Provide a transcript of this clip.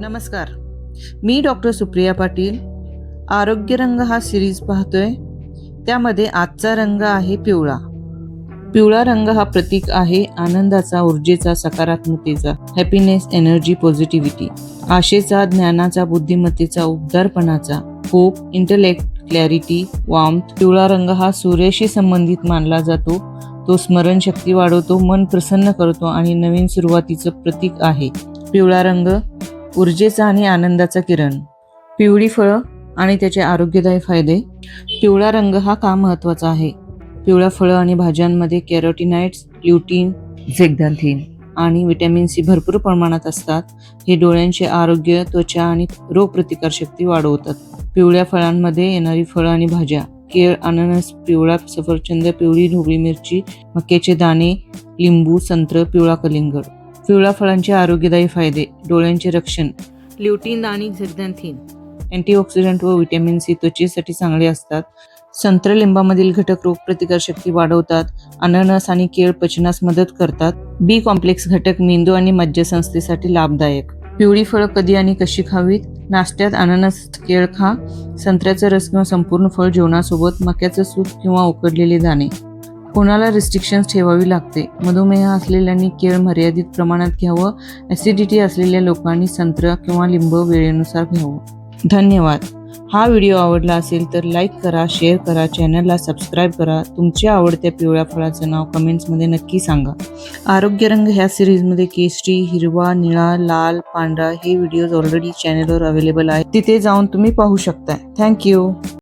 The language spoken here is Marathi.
नमस्कार. मी डॉक्टर सुप्रिया पाटील. आरोग्य रंग हा सिरीज पाहतोय. त्यामध्ये आजचा रंग आहे पिवळा. पिवळा रंग हा प्रतीक आहे आनंदाचा ऊर्जेचा सकारात्मकतेचा हॅपीनेस एनर्जी पॉझिटिव्हिटी आशेचा ज्ञानाचा बुद्धिमत्तेचा उबदारपणाचा होप इंटलेक्ट क्लॅरिटी वार्मथ पिवळा रंग हा सूर्याशी संबंधित मानला जातो. तो स्मरणशक्ती वाढवतो मन प्रसन्न करतो आणि नवीन सुरुवातीचं प्रतीक आहे. पिवळा रंग ऊर्जेचा आणि आनंदाचा किरण. पिवळी फळं आणि त्याचे आरोग्यदायी फायदे. पिवळा रंग हा का महत्त्वाचा आहे? पिवळ्या फळं आणि भाज्यांमध्ये कॅरोटिनाइट्स ल्युटीन झेगदाल्थिन आणि व्हिटॅमिन सी भरपूर प्रमाणात असतात. हे डोळ्यांचे आरोग्य त्वचा आणि रोगप्रतिकारशक्ती वाढवतात. पिवळ्या फळांमध्ये येणारी फळं आणि भाज्या केळ अननस पिवळा सफरचंद पिवळी ढोबळी मिरची मक्याचे दाणे लिंबू संत्र पिवळा कलिंगड. पिवळ्या फळांचे आरोग्यदायी फायदे डोळ्यांचे रक्षण ल्युटीन आणि झेगदॅन्थिन अँटीऑक्सिडंट व विटॅमिन सी त्वचेसाठी चांगले असतात. संत्र लिंबामधील घटक रोगप्रतिकारशक्ती वाढवतात. अननस आणि केळ पचनास मदत करतात. बी कॉम्प्लेक्स घटक मेंदू आणि मज्जासंस्थेसाठी लाभदायक. पिवळी फळं कधी आणि कशी खावीत? नाश्त्यात अननस केळ खा. संत्र्याचा रस किंवा संपूर्ण फळ जेवणासोबत मक्याचं सूप किंवा उकडलेले दाणे. कोणाला रिस्ट्रिक्शन्स ठेवावी लागते? मधुमेह असलेल्यांनी केळ मर्यादित प्रमाणात घ्यावं? ॲसिडिटी असलेल्या लोकांनी संत्र किंवा लिंब वेळेनुसार घ्यावं? धन्यवाद. हा व्हिडिओ आवडला असेल तर लाईक करा शेअर करा चॅनलला सबस्क्राईब करा. तुमच्या आवडत्या पिवळ्या फळाचं नाव कमेंट्समध्ये नक्की सांगा. आरोग्यरंग ह्या सिरीजमध्ये केशरी हिरवा निळा लाल पांढरा हे व्हिडिओज ऑलरेडी चॅनलवर अवेलेबल आहेत. तिथे जाऊन तुम्ही पाहू शकता थँक्यू